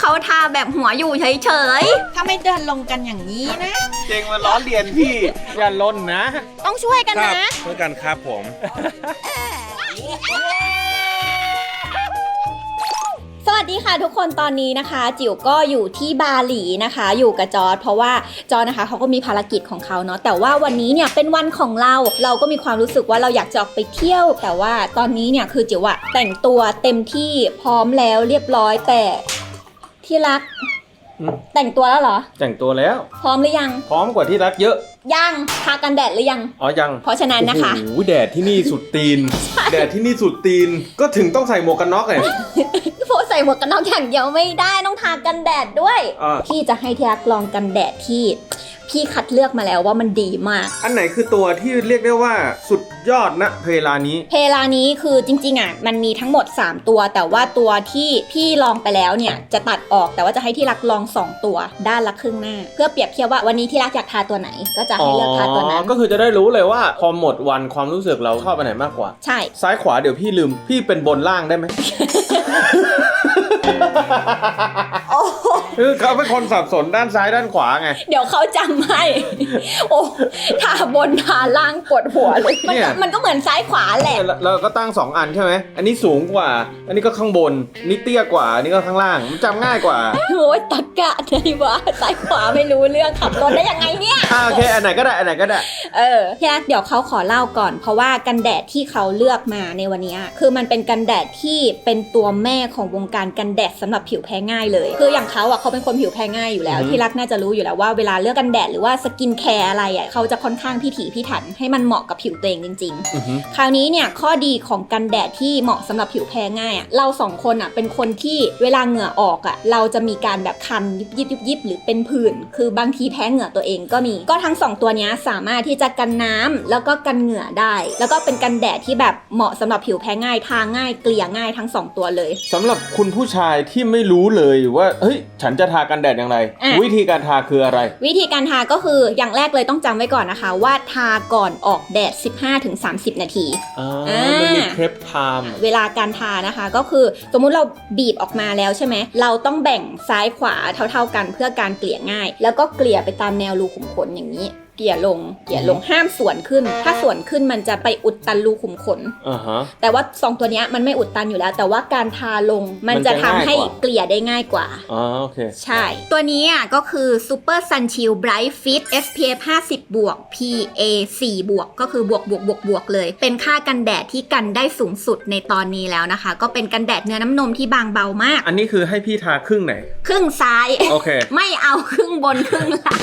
เขาทาแบบหัวอยู่เฉยถ้าไม่เดินลงกันอย่างนี้นะ เจงมาล้อเลียนพี่ อย่าล้นนะ ๆ ต้องช่วยกันครับนะช่วยกันครับผม สวัสดีค่ะทุกคนตอนนี้นะคะ จิ๋วก็อยู่ที่บาหลีนะคะ อยู่กับจอร์ดเพราะว่าจอร์ดนะคะเขาก็มีภารกิจของเขาเนาะแต่ว่าวันนี้เนี่ยเป็นวันของเราเราก็มีความรู้สึกว่าเราอยากจะออกไปเที่ยว แต่ว่าตอนนี้เนี่ยคือจิ๋วอะแต่งตัวเต็มที่พร้อมแล้วเรียบร้อยแต่ ที่รัก อืม แต่งตัวแล้วเหรอ แต่งตัวแล้ว พร้อมหรือยัง พร้อมกว่าที่รักเยอะ ยังทากันแดดหรือยัง อ๋อยังเพราะฉะนั้นนะคะ โอ้โหแดดที่นี่สุดตีน แดดที่นี่สุดตีนก็ถึงต้องใส่หมวกกันน็อกไงโพใส่หมวกกันน็อกอย่างเดียวไม่ได้ต้องทากันแดดด้วย อ่า พี่จะให้ที่รักลองกันแดดที่ พี่คัดเลือกมาแล้วว่ามันดีมาก อันไหนคือตัวที่เรียกได้ว่าสุดยอดณเวลานี้ เพลานี้คือจริงๆอะมันมีทั้งหมด 3 ตัว แต่ว่าตัวที่พี่ลองไปแล้วเนี่ยจะตัดออกแต่ว่าจะให้ที่รักลอง 2 ตัว ด้านละครึ่งหน้า เพื่อเปรียบเทียบว่าวันนี้ที่รักอยากทาตัวไหน ก็จะให้เลือกทาตัวนั้น ก็คือจะได้รู้เลยว่าพอหมดวันความรู้สึกเราชอบอันไหนมากกว่า ใช่ซ้ายขวาเดี๋ยวพี่ลืม พี่เป็นบนล่างได้ไหม โอ้ คือเขาเป็นคนสับสนด้านซ้ายด้านขวาไง เดี๋ยวเขาจำให้ โอ้ทาบนทาล่างปวดหัวเลยมันเนี่ก็ยมันก็เหมือนซ้ายขวาแหละเราเราก็ตั้ง2อันใช่ไหม อันนี้สูงกว่า อันนี้ก็ข้างบนนี่เตี้ยกว่า อันนี้ก็ข้างล่าง มันจำง่ายกว่า โอ้ยตักกะไงวะซ้ายขวาไม่รู้เรื่องขับรถได้ยังไงเนี่ย อ่าโอเค อันไหนก็ได้ อันไหนก็ได้ เออพี่รักเดี๋ยวเขาขอเล่าก่อน เพราะว่ากันแดดที่เขาเลือกมาในวันนี้อะคือมันเป็นกันแดดที่เป็นตัวแม่ของวงการกันแดดสำหรับผิวแพ้ง่ายเลย คืออย่างเขาอะเขาเป็นคนผิวแพ้ง่ายอยู่แล้วอือฮึที่รักน่าจะรู้อยู่แล้วว่าเวลาเลือกกันแดดหรือว่าสกินแคร์อะไรอะเขาจะค่อนข้างพิถีพิถันให้มันเหมาะกับผิวตัวเองจริงๆอือหือคราวนี้เนี่ยข้อดีของกันแดดที่เหมาะสำหรับผิวแพ้ง่ายอะ่ะเราสองคนอะเป็นคนที่เวลาเหงื่อออกอะเราจะมีการแบบคันยิบยิบยิบยิบหรือเป็นผื่นคือบางทีแพ้เหงื่อตัวเองก็มี ก็ทั้งสองตัวเนี้ยสามารถที่จะกันน้ำแล้วก็กันเหงื่อได้ แล้วก็เป็นกันแดดที่แบบเหมาะสำหรับผิวแพ้ง่ายทาง่ายเกลี่ยง่ายทั้งสองตัวเลยสำหรับคุณผู้ชายที่ไม่รู้เลยว่าเฮ้ยฉันจะทากันแดดอย่างไร อะ วิธีการทาคืออะไร วิธีการทาก็คืออย่างแรกเลยต้องจำไว้ก่อนนะคะ ว่าทาก่อนออกแดด 15-30 นาที อ่าอ่ามั มันมีเครปไทม์เวลาการทานะคะก็คือสมมุติเราบีบออกมาแล้วใช่ไหม เราต้องแบ่งซ้ายขวาเท่าๆกันเพื่อการเกลี่ยง่าย แล้วก็เกลี่ยไปตามแนวรูขุมขนอย่างนี้ เกลี่ยลง เกลี่ยลงห้ามส่วนขึ้น ถ้าส่วนขึ้นมันจะไปอุดตันรูขุมขน อ่าฮะ แต่ว่าสองตัวเนี้ยมันไม่อุดตันอยู่แล้ว แต่ว่าการทาลงมันมันจะจะทำให้ง่ายกว่าเกลี่ยได้ง่ายกว่า อ๋อโอเค ใช่ ตัวนี้อะก็คือ Super Sun Shield Bright Fit SPF 50 บวก PA 4 บวก ก็คือบวกบวกบวกบวกเลย เป็นค่ากันแดดที่กันได้สูงสุดในตอนนี้แล้วนะคะ ก็เป็นกันแดดเนื้อน้ำนมที่บางเบามาก อันนี้คือให้พี่ทาครึ่งไหน ครึ่งซ้าย โอเค ไม่เอาครึ่งบนครึ่งล่าง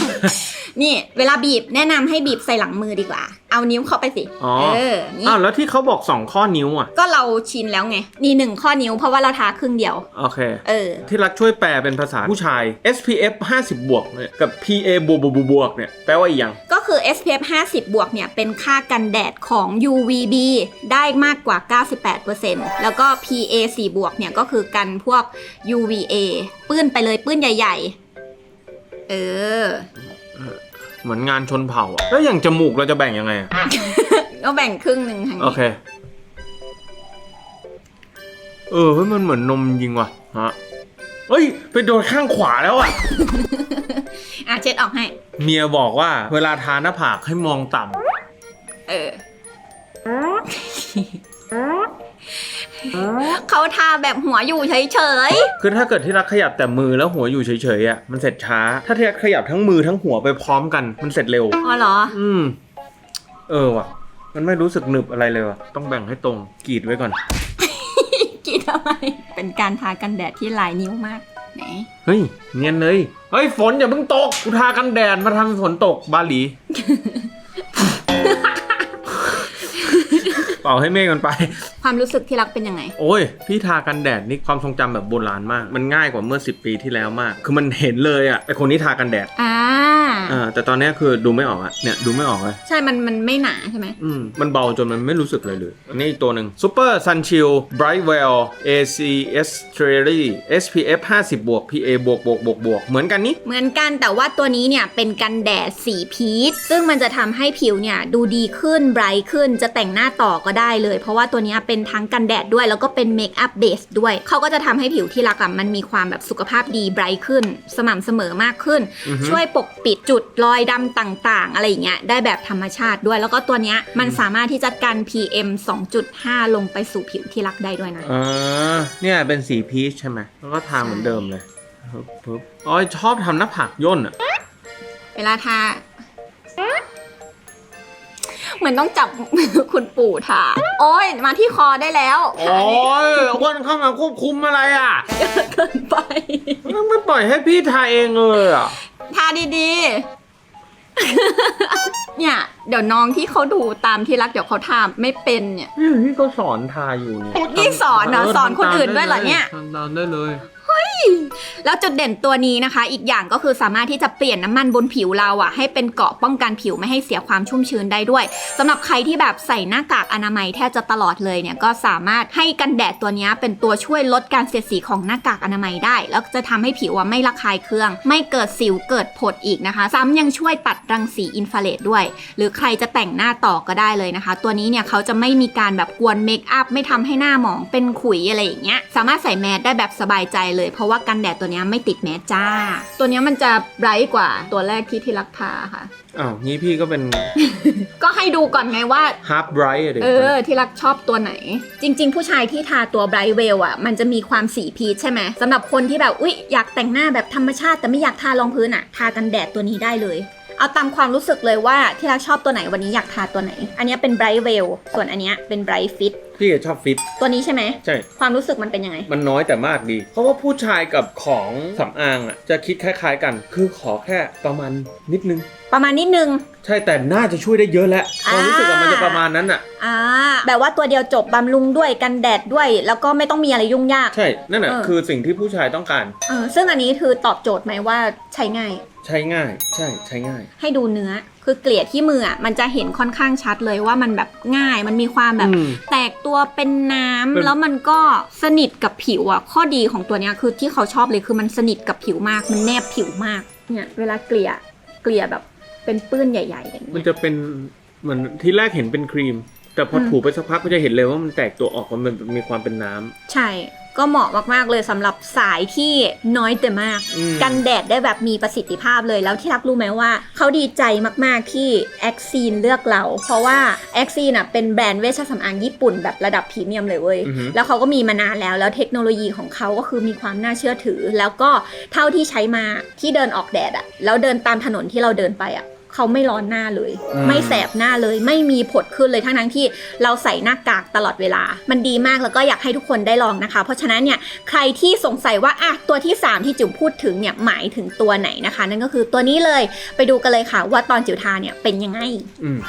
นี่เวลาบีบแนะนำให้บีบใส่หลังมือดีกว่า เอานิ้วเข้าไปสิ อ๋อ เออ นี่ อ้าวแล้วที่เขาบอก 2 ข้อนิ้วอะ ก็เราชินแล้วไง นี่หนึ่งข้อนิ้วเพราะว่าเราทาครึ่งเดียว โอเค เออ ที่รักช่วยแปลเป็นภาษาผู้ชาย SPF 50บวกเนี่ยกับ PA บวกบวกบวกบวกเนี่ยแปลว่าอีกอย่าง ก็คือ SPF 50 บวกเนี่ย เป็นค่ากันแดดของ UVB ได้มากกว่า 98%แล้วก็ PA 4 บวกเนี่ย ก็คือกันพวก UVA ปื้นไปเลยปื้นใหญ่ ๆ เออ เหมือนงานชนเผ่าอะแล้วอย่างจมูกเราจะแบ่งยังไงอะก็แบ่งครึ่งหนึ่งทางโอนี้เค เออเฮ้ยมันเหมือนนมจริงว่ะฮะเฮ้ย ไปโดนข้างขวาแล้วอะอะเช็ดออกให้ เมียบอกว่า เวลาทาหน้าผากให้มองต่ำเออ เขาทาแบบหัวอยู่เฉยคือถ้าเกิดที่รักขยับแต่มือแล้วหัวอยู่เฉยๆอะมันเสร็จช้า ถ้าที่รักขยับทั้งมือทั้งหัวไปพร้อมกันมันเสร็จเร็ว ๆอ๋อเหรอ อืม เออว่ะ มันไม่รู้สึกหนึบอะไรเลยว่ะ ต้องแบ่งให้ตรงกรีดไว้ก่อน กินอะไร เป็นการทากันแดดที่หลายนิ้วมาก ไหน เฮ้ย เนียนเลย เฮ้ย ฝนอย่าเพิ่งตก กูทากันแดดมาทำให้ฝนตกบาหลี เป่าให้เมฆมันไป ความรู้สึกที่รักเป็นยังไง โอ้ย พี่ทากันแดดนี่ความทรงจำแบบโบราณมาก มันง่ายกว่าเมื่อ 10 ปีที่แล้วมาก คือมันเห็นเลยอะไอคนนี้ทากันแดด อ่า อ่าแต่ตอนเนี้ยคือดูไม่ออกอะเนี่ยดูไม่ออกเลย ใช่ มันมันไม่หนาใช่ไหมอืมมันเบาจนมันไม่รู้สึกเลยเลยอันนี้อีกตัวหนึ่ง Super Sun Chill Brightwell ACS t r a l y SPF 50บวก PA บวกบวกบวกบวกเหมือนกันนี่เหมือนกันแต่ว่าตัวนี้เนี่ยเป็นกันแดดสีพีชซึ่งมันจะทำให้ผิวเนี่ยดูดีขึ้นไบรท์ขึ้นจะแต่งหน้าต่อก็ได้เลย เพราะว่าตัวเนี้ยเป็นทั้งกันแดดด้วย แล้วก็เป็นเมคอัพเบสด้วย เขาก็จะทำให้ผิวที่รักอะมันมีความแบบสุขภาพดีไบรท์ขึ้น สม่ำเสมอมากขึ้นอือฮึช่วยปกปิดจุดรอยดำต่างๆ อะไรอย่างเงี้ยได้แบบธรรมชาติด้วย แล้วก็ตัวเนี้ยมันสามารถที่จะกัน PM 2.5 ลงไปสู่ผิวที่รักได้ด้วยนะอ่าเนี่ยเป็นสีพีชใช่ไหมแล้วก็ทาเหมือนเดิมเลยปึ๊บปึ๊บอ๋อชอบทำหน้าผากย่นอะเวลาทาเหมือนต้องจับคุณปู่ทาโอ้ยมาที่คอได้แล้วโอ้ยอ้วนเข้ามาควบคุมอะไรอะเกินไป ไม่ปล่อยให้พี่ทาเองเลยอะ ทาดีๆ เนี่ย เดี๋ยวน้องที่เขาดูตามที่รักเดี๋ยวเขาทาไม่เป็นเนี่ย นี่พี่ก็สอนทาอยู่เนี่ยนี่สอนเหรอสอนคนอื่นด้วยเหรอเนี่ย ทำตามได้เลย แล้วจุดเด่นตัวนี้นะคะ อีกอย่างก็คือสามารถที่จะเปลี่ยนน้ำมันบนผิวเราอะให้เป็นเกราะป้องกันผิวไม่ให้เสียความชุ่มชื้นได้ด้วยสำหรับใครที่แบบใส่หน้ากากอนามัยแทบจะตลอดเลยเนี่ยก็สามารถให้กันแดดตัวนี้เป็นตัวช่วยลดการเสียดสีของหน้ากากอนามัยได้ แล้วจะทำให้ผิวไม่ระคายเคือง ไม่เกิดสิวเกิดผดอีกนะคะ ซ้ำยังช่วยตัดรังสีอินฟราเรดด้วย หรือใครจะแต่งหน้าต่อก็ได้เลยนะคะ ตัวนี้เนี่ยเขาจะไม่มีการแบบกวนเมคอัพไม่ทำให้หน้าหมองเป็นขุยอะไรอย่างเงี้ยสามารถใส่แมสได้แบบสบายใจเลยเพราะว่ากันแดดตัวเนี้ยไม่ติดแมสจ้า ตัวเนี้ยมันจะไบรท์กว่าตัวแรกที่ที่รักทาค่ะ อ้าวงี้พี่ก็เป็น ก็ให้ดูก่อนไงว่า half bright อะเด็กเออ ที่รักชอบตัวไหน จริง ๆ ผู้ชายที่ทาตัวไบรท์เวลอะ มันจะมีความสีพีชใช่ไหมสำหรับคนที่แบบอุ๊ยอยากแต่งหน้าแบบธรรมชาติ แต่ไม่อยากทารองพื้นอะ ทากันแดดตัวนี้ได้เลย เอาตามความรู้สึกเลยว่าที่รักชอบตัวไหนวันนี้อยากทาตัวไหน อันเนี้ยเป็นไบรท์เวลส่วนอันเนี้ยเป็นไบรท์ฟิตพี่ก็ชอบฟิตตัวนี้ใช่ไหมใช่ ความรู้สึกมันเป็นยังไง มันน้อยแต่มากดี เพราะว่าผู้ชายกับของสำอางอะจะคิดคล้าย ๆ กัน คือขอแค่ประมาณนิดนึง ประมาณนิดนึง ใช่แต่น่าจะช่วยได้เยอะแล้วอ่าความรู้สึกอะมันจะประมาณนั้นอะอ่าแบบว่าตัวเดียวจบบำรุงด้วยกันแดดด้วย แล้วก็ไม่ต้องมีอะไรยุ่งยาก ใช่นั่นแหะเออ คือสิ่งที่ผู้ชายต้องการ เออซึ่งอันนี้คือตอบโจทย์ไหมว่าใช้ง่าย ใช้ง่าย ใช่ใช้ง่าย ให้ดูเนื้อ คือเกลี่ยที่มืออะมันจะเห็นค่อนข้างชัดเลยว่ามันแบบง่าย มันมีความแบบ อืมแตกตัวเป็นน้ำเป็น แล้วมันก็สนิทกับผิวอะ ข้อดีของตัวเนี้ยคือที่เขาชอบเลยคือมันสนิทกับผิวมาก มันแนบผิวมาก เนี่ย เวลาเกลี่ยเกลี่ยแบบ เป็นปื้นใหญ่ๆอย่างมันเงี้ยจะเป็นเหมือนที่แรกเห็นเป็นครีม แต่พออมถูไปสักพักก็จะเห็นเลยว่ามันแตกตัวออกมันมีความเป็นน้ำใช่ก็เหมาะมากๆเลยสำหรับสายที่น้อยแต่มากอืมกันแดดได้แบบมีประสิทธิภาพเลย แล้วที่รักรู้ไหมว่า เขาดีใจมากๆที่แอ x ซีนเลือกเรา เพราะว่าแอ x ซีนอะเป็นแบรนด์เวชสำอางญี่ปุ่นแบบระดับพรีเมียมเลยเว้ยอือฮึแล้วเขาก็มีมานานแล้ว แล้วเทคโนโลยีของเขาก็คือมีความน่าเชื่อถือ แล้วก็เท่าที่ใช้มาที่เดินออกแดดอะ แล้วเดินตามถนนที่เราเดินไปอะ เขาไม่ร้อนหน้าเลยอืมไม่แสบหน้าเลย ไม่มีผดขึ้นเลยทั้งทั้งๆที่เราใส่หน้ากากตลอดเวลา มันดีมากแล้วก็อยากให้ทุกคนได้ลองนะคะ เพราะฉะนั้นเนี่ยใครที่สงสัยว่าอะตัวที่ 3 ที่จิ๋วพูดถึงเนี่ยหมายถึงตัวไหนนะคะ นั่นก็คือตัวนี้เลยไปดูกันเลยค่ะ ว่าตอนจิ๋วทาเนี่ยเป็นยังไงอืม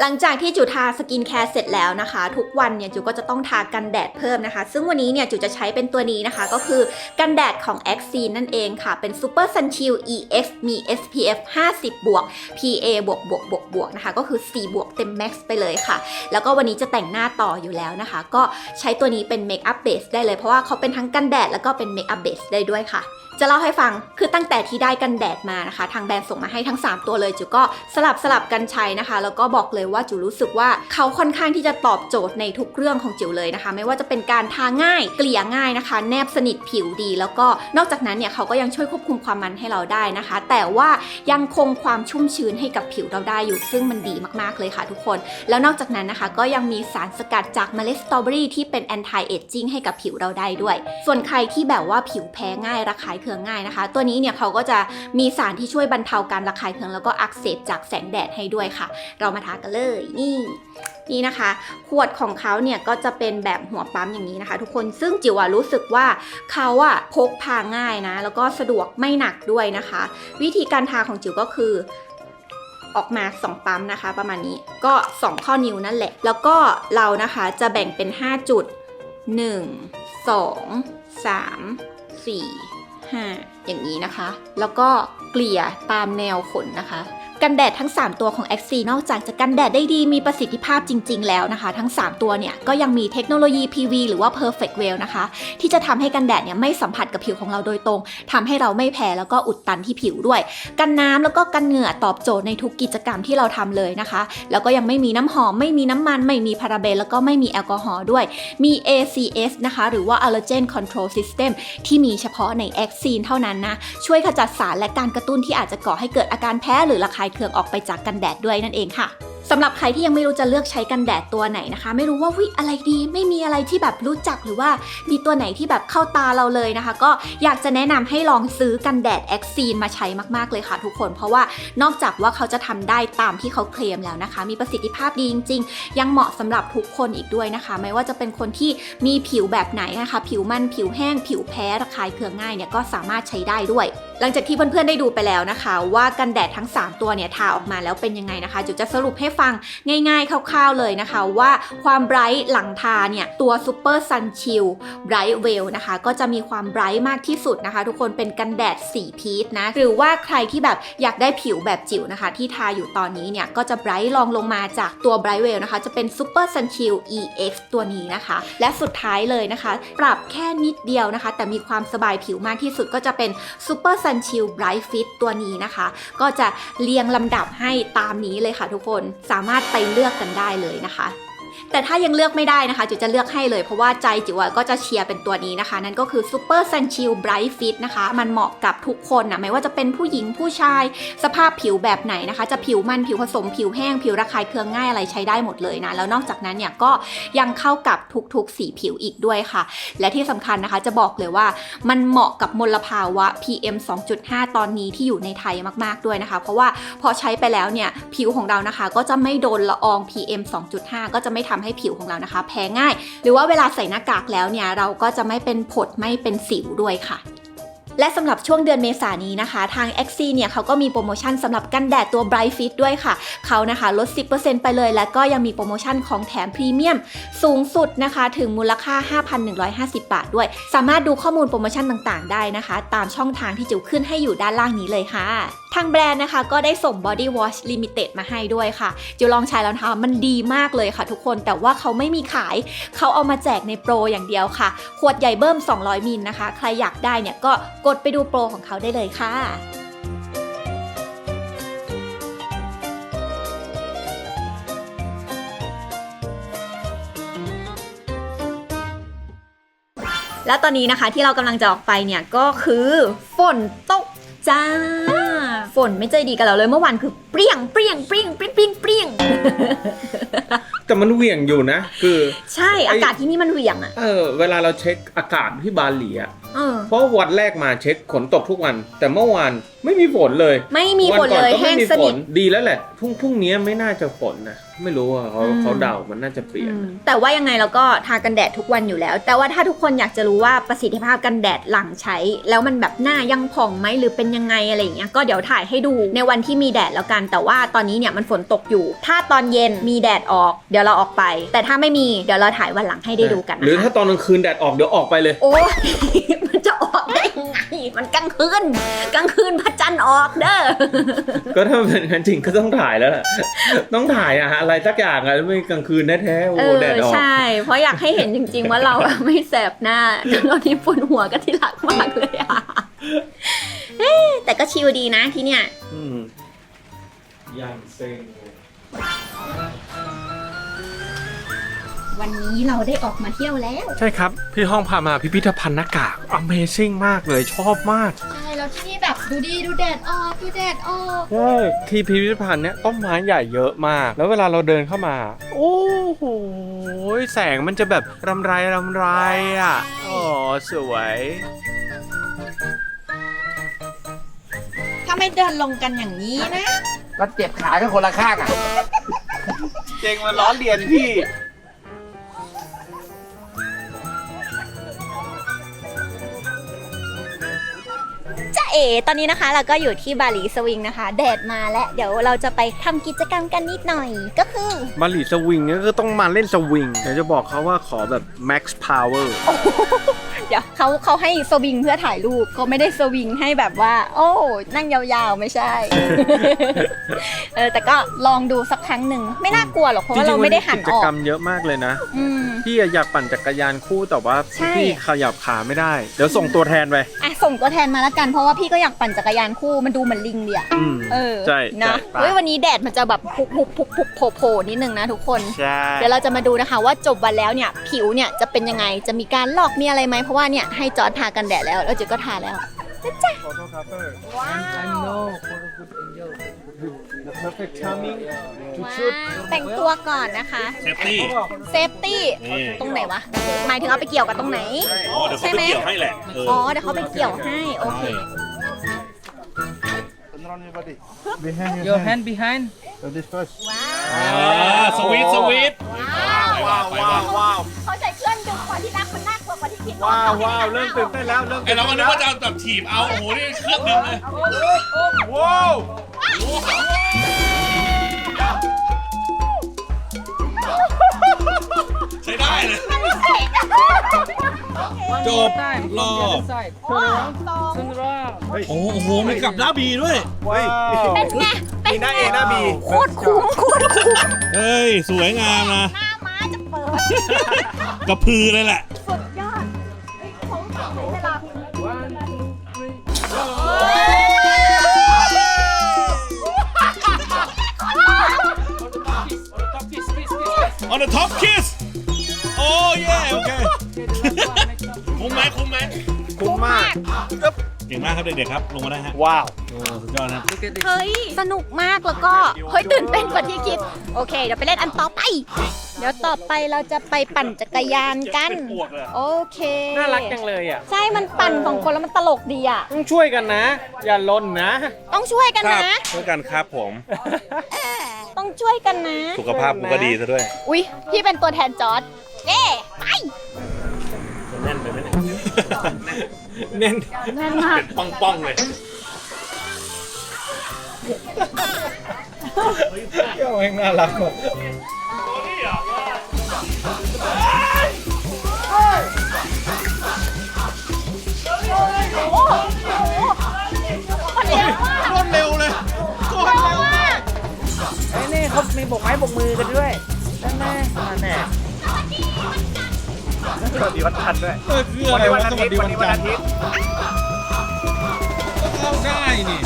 หลังจากที่จิ๋วทาสกินแคร์เสร็จแล้วนะคะ ทุกวันเนี่ยจิ๋วก็จะต้องทากันแดดเพิ่มนะคะ ซึ่งวันนี้เนี่ยจิ๋วจะใช้เป็นตัวนี้นะคะ ก็คือกันแดดของ a x i n นั่นเองค่ะ เป็น Super Sun Shield EX มี SPF 50 บวก PA บวกบวกบวกบวกนะคะ ก็คือ 4 บวกเต็ม max ไปเลยค่ะ แล้วก็วันนี้จะแต่งหน้าต่ออยู่แล้วนะคะ ก็ใช้ตัวนี้เป็นเมคอัพเบสได้เลยเพราะว่าเขาเป็นทั้งกันแดดแล้วก็เป็นเมคอัพเบสได้ด้วยค่ะ จะเล่าให้ฟังคือตั้งแต่ที่ได้กันแดดมานะคะ ทางแบรนด์ส่งมาให้ทั้ง 3 ตัวเลยจูก็สลับสลับกันใช้นะคะ แล้วก็บอกเลยว่าจูรู้สึกว่าเขาค่อนข้างที่จะตอบโจทย์ในทุกเรื่องของจิ๋วเลยนะคะ ไม่ว่าจะเป็นการทาง่ายเกลี่ยง่ายนะคะ แนบสนิทผิวดี แล้วก็นอกจากนั้นเนี่ยเขาก็ยังช่วยควบคุมความมันให้เราได้นะคะ แต่ว่ายังคงความชุ่มชื้นให้กับผิวเราได้อยู่ ซึ่งมันดีมากๆเลยค่ะทุกคน แล้วนอกจากนั้นนะคะ ก็ยังมีสารสกัดจากเมล็ดสตรอเบอรี่ที่เป็น anti aging ให้กับผิวเราได้ด้วย ส่วนใครที่แบบว่าผิวแพ้ง่ายระคายเคืองง่ายนะคะ ตัวนี้เนี่ยเขาก็จะมีสารที่ช่วยบรรเทาการระคายเคืองแล้วก็อักเสบจากแสงแดดให้ด้วยค่ะ เรามาทากันเลยนี่นี่นะคะ ขวดของเขาเนี่ยก็จะเป็นแบบหัวปั๊มอย่างนี้นะคะ ทุกคนซึ่งจิ๋วอะรู้สึกว่าเขาอะพกพาง่ายนะ แล้วก็สะดวกไม่หนักด้วยนะคะ วิธีการทาของจิ๋วก็คือออกมา 2 ปั๊มนะคะ ประมาณนี้ก็ 2 ข้อนิ้วนั่นแหละ แล้วก็เรานะคะจะแบ่งเป็น 5 จุด 1 2 3 4 5 อย่างนี้นะคะ แล้วก็เกลี่ยตามแนวขนนะคะ กันแดดทั้ง 3 ตัวของ x c นอกจากจะกันแดดได้ดีมีประสิทธิภาพจริง ๆ แล้วนะคะ ทั้ง 3 ตัวเนี่ยก็ยังมีเทคโนโลยี PV หรือว่า perfect veil นะคะ ที่จะทำให้กันแดดเนี่ยไม่สัมผัสกับผิวของเราโดยตรงทำให้เราไม่แพ้แล้วก็อุดตันที่ผิวด้วย กันน้ำแล้วก็กันเหงื่อตอบโจทย์ในทุกกิจกรรมที่เราทำเลยนะคะ แล้วก็ยังไม่มีน้ำหอม ไม่มีน้ำมัน ไม่มีพาราเบนแล้วก็ไม่มีแอลกอฮอล์ด้วย มี ACS นะคะ หรือว่า Allergen Control System ที่มีเฉพาะใน x c เท่านั้นนะช่วยขจัดสารและการกระตุ้นที่อาจจะก่อให้เกิดอาการแพ้หรือระคายเคืองออกไปจากกันแดดด้วยนั่นเองค่ะสำหรับใครที่ยังไม่รู้จะเลือกใช้กันแดดตัวไหนนะคะ ไม่รู้ว่าวิอะไรดีไม่มีอะไรที่แบบรู้จักหรือว่ามีตัวไหนที่แบบเข้าตาเราเลยนะคะ ก็อยากจะแนะนำให้ลองซื้อกันแดด x c มาใช้มากๆเลยค่ะทุกคน เพราะว่านอกจากว่าเขาจะทำได้ตามที่เขาเคลมแล้วนะคะ มีประสิทธิภาพดีจริง ๆ ยังเหมาะสำหรับทุกคนอีกด้วยนะคะ ไม่ว่าจะเป็นคนที่มีผิวแบบไหนนะคะ ผิวมันผิวแห้ง ผิวแพ้ระคายเคืองง่ายเนี่ยก็สามารถใช้ได้ด้วยหลังจากที่เพื่อนๆได้ดูไปแล้วนะคะ ว่ากันแดดทั้ง 3 ตัวเนี่ยทาออกมาแล้วเป็นยังไงนะคะจุจะสรุปให้ฟังง่ายๆคร่าวๆเลยนะคะว่าความไบรท์หลังทาเนี่ยตัว Super Sun Chill Bright Veil นะคะก็จะมีความไบรท์มากที่สุดนะคะ ทุกคนเป็นกันแดดสีพีชนะ หรือว่าใครที่แบบอยากได้ผิวแบบจิ๋วนะคะ ที่ทาอยู่ตอนนี้เนี่ยก็จะไบรท์รองลงมาจากตัว Bright Veil นะคะจะเป็น Super Sun Chill EX ตัวนี้นะคะ และสุดท้ายเลยนะคะ ปรับแค่นิดเดียวนะคะ แต่มีความสบายผิวมากที่สุดก็จะเป็น Super Sun Chill Bright Fit ตัวนี้นะคะ ก็จะเรียงลำดับให้ตามนี้เลยค่ะทุกคนสามารถไปเลือกกันได้เลยนะคะ แต่ถ้ายังเลือกไม่ได้นะคะจิ๋วจะเลือกให้เลยเพราะว่าใจจิ๋วก็จะเชียร์เป็นตัวนี้นะคะ นั่นก็คือ Super Sun Chill Bright Fit นะคะ มันเหมาะกับทุกคนนะไม่ว่าจะเป็นผู้หญิงผู้ชาย สภาพผิวแบบไหนนะคะ จะผิวมันผิวผสมผิวแห้งผิวระคายเคืองง่ายอะไรใช้ได้หมดเลยนะ แล้วนอกจากนั้นเนี่ยก็ยังเข้ากับทุกๆ สีผิวอีกด้วยค่ะ และที่สำคัญนะคะจะบอกเลยว่ามันเหมาะกับมลภาวะ PM 2.5 ตอนนี้ที่อยู่ในไทยมากๆด้วยนะคะ เพราะว่าพอใช้ไปแล้วเนี่ยผิวของเรานะคะ ก็จะไม่โดนละออง PM 2.5 ก็จะไม่ทำให้ผิวของเรานะคะ แพ้ง่าย หรือว่าเวลาใส่หน้ากากแล้วเนี่ยเราก็จะไม่เป็นผดไม่เป็นสิวด้วยค่ะ และสำหรับช่วงเดือนเมษายนนี้นะคะ ทาง x c เนี่ยเขาก็มีโปรโมชั่นสำหรับกันแดดตัว Bright Fit ด้วยค่ะ เขานะคะลด 10%ไปเลย และก็ยังมีโปรโมชั่นของแถมพรีเมียม สูงสุดนะคะ ถึงมูลค่า 5,150 บาทด้วย สามารถดูข้อมูลโปรโมชั่นต่างๆ ได้นะคะ ตามช่องทางที่จิ๋วขึ้นให้อยู่ด้านล่างนี้เลยค่ะ ทางแบรนด์นะคะก็ได้ส่ง Body Wash Limited มาให้ด้วยค่ะจิ๋วลองใช้แล้วนะคะมันดีมากเลยค่ะ ทุกคนแต่ว่าเขาไม่มีขาย เขาเอามาแจกในโปรอย่างเดียวค่ะขวดใหญ่เบิ่ม 200มิลนะคะ ใครอยากได้เนี่ยก็กดไปดูโปรของเขาได้เลยค่ะแล้วตอนนี้นะคะที่เรากำลังจะออกไปเนี่ยก็คือฝนตกจ้า ฝนไม่ใจดีกับเราเลยเมื่อวานคือเปรี้ยงเปรี้ยงเปรี้ยงเปรี้ยงเปรี้ยงเปรี้ยงแต่มันเหวี่ยงอยู่นะ คือ ใช่อากาศที่นี่มันเหวี่ยงอะเออเวลาเราเช็คอากาศที่บาหลีอะ เออ เพราะวันแรกมาเช็คขนตกทุกวัน แต่เมื่อวาน ไม่มีฝนเลยไม่มีวัฝนก่อนเลยก็แห้ไม่งมีสฝนินทดีแล้วแหละพรุ่งพรุ่งนี้ไม่น่าจะฝนนะไม่รู้อะเขาอืม เขาเดามันน่าจะเปลี่ยน อืมแต่ว่ายังไงเราก็ทากันแดดทุกวันอยู่แล้ว แต่ว่าถ้าทุกคนอยากจะรู้ว่าประสิทธิภาพกันแดดหลังใช้ แล้วมันแบบหน้ายังผ่องไหมหรือเป็นยังไงอะไรอย่างเงี้ยก็เดี๋ยวถ่ายให้ดูในวันที่มีแดดแล้วกัน แต่ว่าตอนนี้เนี่ยมันฝนตกอยู่ ถ้าตอนเย็นมีแดดออก เดี๋ยวเราออกไป แต่ถ้าไม่มีเดี๋ยวเราถ่ายวันหลังให้ได้ดูกันหรือนะถ้าคะตอนกลางคืนแดดออกเดี๋ยวออกไปเลย โอ้ยมันจะออกได้ยังไง มันกลางคืนกลางคืนพระจันทร์ออกเด้อก็ถ้าเป็นงั้นจริงก็ต้องถ่ายแล้วแหละต้องถ่ายอะอะไรสักอย่างอะไม่กลางคืนแท้ๆโอ้เอโหอแดดออก ใช่ เพราะอยากให้เห็นจริง ๆ ว่าเราอะ ไม่แสบหน้าตอนนี้ปวดหัวก็ที่หลักมากเลยอะเอ๊ะแต่ก็ชิลดีนะที่เนี่ย อืม อย่างเซ็ง วันนี้เราได้ออกมาเที่ยวแล้ว ใช่ครับ พี่ห้องพามาพิพิธภัณฑ์หน้ากาก Amazing มากเลยชอบมาก ใช่แล้วที่นี่แบบดูดีดูแดดออกดูแดดออกใช่ที่พิพิธภัณฑ์เนี้ยต้นไม้ใหญ่เยอะมาก แล้วเวลาเราเดินเข้ามา โอ้โหแสงมันจะแบบรำไรรำไรอะอ๋อสวยถ้าไม่เดินลงกันอย่างนี้นะ ก็เจ็บขากันคนละข้างอะ เจงมาล้อเลียนพี่ เอ๋ ตอนนี้นะคะเราก็อยู่ที่บาหลีสวิงนะคะ แดดมาแล้วเดี๋ยวเราจะไปทำกิจกรรมกันนิดหน่อยก็คือมาหลีสวิงก็ต้องมาเล่นสวิงเดี๋ยวจะบอกเขาว่าขอแบบ max power เดี๋ยวเขาเขาให้สวิงเพื่อถ่ายรูปเขาไม่ได้สวิงให้แบบว่า โอ้นั่งยาวๆไม่ใช่ เออแต่ก็ลองดูสักครั้งหนึ่งไม่น่ากลัวหรอกเพราะว่าเราไม่ได้หันกิอจอกกรรมเยอะมากเลยนะอืม พี่อยากปั่นจักรยานคู่แต่ว่าใช่ พี่ขยับขาไม่ได้ เดี๋ยวส่งตัวแทนไปอะส่งตัวแทนมาแล้วกันเพราะว่าพี่ก็อยากปั่นจักรยานคู่มันดูเหมือนลิงเดียอืม เออใช่นะใช่ไป เฮ้ยวันนี้แดดมันจะแบบพุบพุบพุบพุบโผล่โผล่นิดนึงนะทุกคน ใช่ เดี๋ยวเราจะมาดูนะคะว่าจบวันแล้วเนี่ยผิวเนี่ยจะเป็นยังไงจะมีการลอกมีอะไรไหมเพราะว่าเนี่ยให้จอร์ดทากันแดดแล้วแล้วเจก็ทาแล้วว้าว The perfect timing to ว้า shoot วแต่งตัวก่อนนะคะ เซฟตี้ เซฟตี้นี่ ตรงไหนวะ หมายถึงเอาไปเกี่ยวกับตรงไหน อ๋อเดี๋ยวเขาไปเกี่ยวให้แหละเอออ๋อ เดี๋ยวเขาไปเกี่ยวให้ โอเค Your hand behind. อ่าสวีทสวีทว้าวว้าวว้าวเขาใส่เครื่องดึงก่อนที่น่าคนน่ากลั วกว่าที่คิดว้าวว้าวเริ่มตื่นเต้นแล้วเริ่มไอตื่นเราก็เต้นนึกแล้วว่าจะเอาแบบถีบเอาโอ้โหนี่เครื่องหนึงเลยว้าวใช้ได้เลยจบ Time รอ from the บ other side. Turn around. Turn around. โอ้โหมีกลับหน้าบีด้วย เฮ้ยเป็นไงเป็นมีหน้าไงเอหน้าบีโคตรคุ้มโคตรคุ้มเฮ้ย สวยงามนะ หน้าม้าจะเปิดกระพือเลยแหละ on the top kiss โอ้เย่โอเค คุ้มไหมคุ้มไหมคุ้มมาก เก่งมากครับเด็กๆครับ ลงมาได้ฮะ ว้าวโอ้สุด ยอดนะ Look at this. เฮ้ย สนุกมากแล้วก็ เฮ้ย ตื่นเต้นกว่าที่คิด โอเค เดี๋ยวไปเล่นอันต่อไป เดี๋ยวต่อไปเราจะไปปั่นจักรยานกัน โอเค น่ารักจังเลยอะ ใช่ มันปั่นสองคนแล้วมันตลกดีอะ ต้องช่วยกันนะ อย่าลนนะ ต้องช่วยกันครับนะ ช่วยกันครับผม ต้องช่วยกันนะ สุขภาพกูก็ดีซะด้วย อุ๊ยพี่เป็นตัวแทนจอร์ดเอ๊ไปแน่นไปไหมเนี่ยเน้นแน่นมากเป็นป้องๆเลย เที่ยวเองน่ารักหมดโคนเร็วมากรวดเร็วเลยเร็วมากไอ้นี่เขามีบกไม้บกมือกันด้วยนั่นแน่นั่นแน่สวัสดีวันทันทร์ด้วยเออคืออะไรวะสวัสดีวันจันทร์ทร์เข้าได้นี่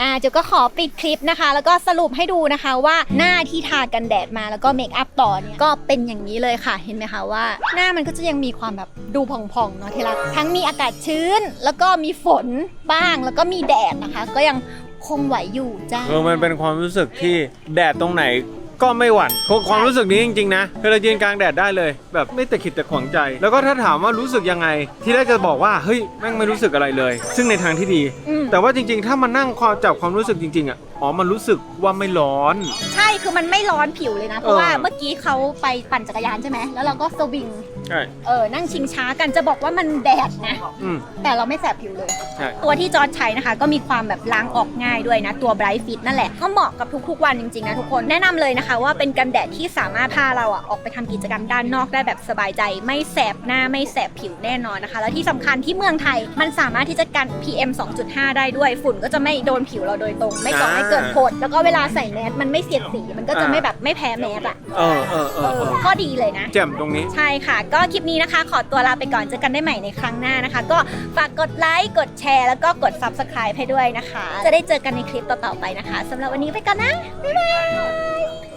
อ่าจุก็ขอปิดคลิปนะคะ แล้วก็สรุปให้ดูนะคะว่าหน้าที่ทากันแดดมาแล้วก็เมคอัพต่อเนี่ยก็เป็นอย่างนี้เลยค่ะเห็นไหมคะว่า หน้ามันก็จะยังมีความแบบดูผ่องๆเนาะที่รักทั้งมีอากาศชื้น แล้วก็มีฝนบ้างแล้วก็มีแดดนะคะ ก็ยังคงไหวอยู่จ้าเออมันเป็นความรู้สึกที่แดดตรงไหน ก็ไม่หวั่นความรู้สึกนี้จริงๆนะคือเรายืนกลางแดดได้เลย แบบไม่ตะขิดตะขวงใจ แล้วก็ถ้าถามว่ารู้สึกยังไง ที่แรกจะบอกว่าเฮ้ยแม่งไม่รู้สึกอะไรเลย ซึ่งในทางที่ดีอืมแต่ว่าจริง ๆ ถ้ามันนั่งความจับความรู้สึกจริงๆอะอ๋อมันรู้สึกว่าไม่ร้อน ใช่คือมันไม่ร้อนผิวเลยนะเพราะว่าเออเมื่อกี้เขาไปปั่นจักรยานใช่ไหมแล้วเราก็สวิง ใช่ เออนั่งชิงช้ากันจะบอกว่ามันแดดนะ อืม แต่เราไม่แสบผิวเลย ใช่ ตัวที่จอร์ดใช้นะคะ ก็มีความแบบล้างออกง่ายด้วยนะ ตัว Bright Fit นั่นแหละ ก็เหมาะกับทุกๆวันจริงๆนะทุกคนแนะนำเลยนะคะ ว่าเป็นกันแดดที่สามารถพาเราอะออกไปทำกิจกรรมด้านนอกได้แบบสบายใจ ไม่แสบหน้าไม่แสบผิวแน่นอนนะคะ แล้วที่สำคัญที่เมืองไทยมันสามารถที่จะกัน PM 2.5 ได้ด้วยฝุ่นก็จะไม่โดนผิวเราโดยตรง ไม่ก่อให้เกิดผดแล้วก็เวลาใส่แมสมันไม่เสียดสีมันก็จะไม่แบบไม่แพ้แมสอะเออเออเอเออเอออข้อดีเลยนะ แจ่มตรงนี้ ใช่ค่ะก็คลิปนี้นะคะ ขอตัวลาไปก่อนเจอกันได้ใหม่ในครั้งหน้านะคะ ก็ฝากกดไลค์กดแชร์ แล้วก็กด Subscribe ให้ด้วยนะคะ จะได้เจอกันในคลิปต่อๆไปนะคะสำหรับวันนี้ไปก่อนนะบ๊ายบาย